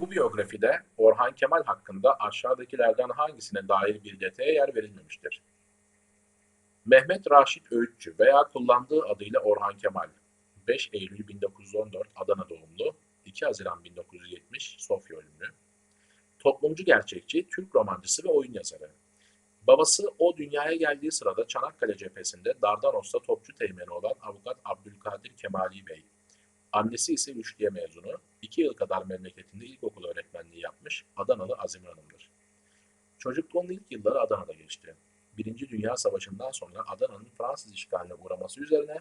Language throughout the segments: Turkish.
Bu biyografide Orhan Kemal hakkında aşağıdakilerden hangisine dair bir detaya yer verilmemiştir? Mehmet Raşit Öğütçü veya kullandığı adıyla Orhan Kemal, 5 Eylül 1914 Adana doğumlu, 2 Haziran 1970 Sofya ölümlü. Toplumcu gerçekçi, Türk romancısı ve oyun yazarı. Babası o dünyaya geldiği sırada Çanakkale cephesinde Dardanos'ta topçu teğmeni olan avukat Abdülkadir Kemali Bey. Annesi ise Rüşdiye mezunu. İki yıl kadar memleketinde ilkokul öğretmenliği yapmış Adanalı Azim Hanım'dır. Çocukluğunun ilk yılları Adana'da geçti. Birinci Dünya Savaşı'ndan sonra Adana'nın Fransız işgaline uğraması üzerine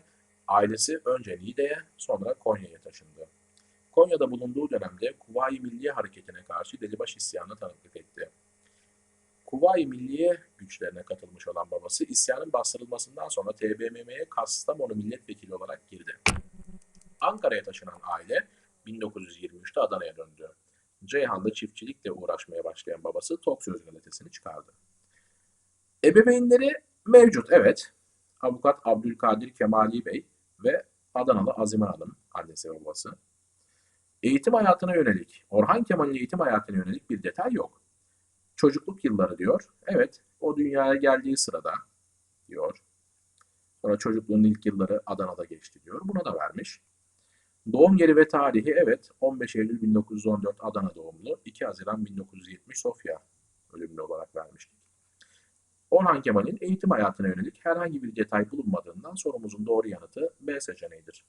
ailesi önce Niğde'ye sonra Konya'ya taşındı. Konya'da bulunduğu dönemde Kuvayi Milliye Hareketi'ne karşı Delibaş isyanına tanıklık etti. Kuvayi Milliye güçlerine katılmış olan babası isyanın bastırılmasından sonra TBMM'ye Kastamonu milletvekili olarak girdi. Ankara'ya taşınan aile 1923'te Adana'ya döndü. Ceyhan'da çiftçilikle uğraşmaya başlayan babası Tok Söz gazetesini çıkardı. Ebeveynleri mevcut evet. Avukat Abdülkadir Kemali Bey ve Adanalı Azime Hanım annesi ve babası. Eğitim hayatına yönelik, Orhan Kemal'in eğitim hayatına yönelik bir detay yok. Çocukluk yılları diyor. Evet, o dünyaya geldiği sırada diyor. Sonra çocukluğunun ilk yılları Adana'da geçti diyor. Buna da vermiş. Doğum yeri ve tarihi evet 15 Eylül 1914 Adana doğumlu, 2 Haziran 1970 Sofya ölümlü olarak vermiştik. Orhan Kemal'in eğitim hayatına yönelik herhangi bir detay bulunmadığından sorumuzun doğru yanıtı B seçeneğidir.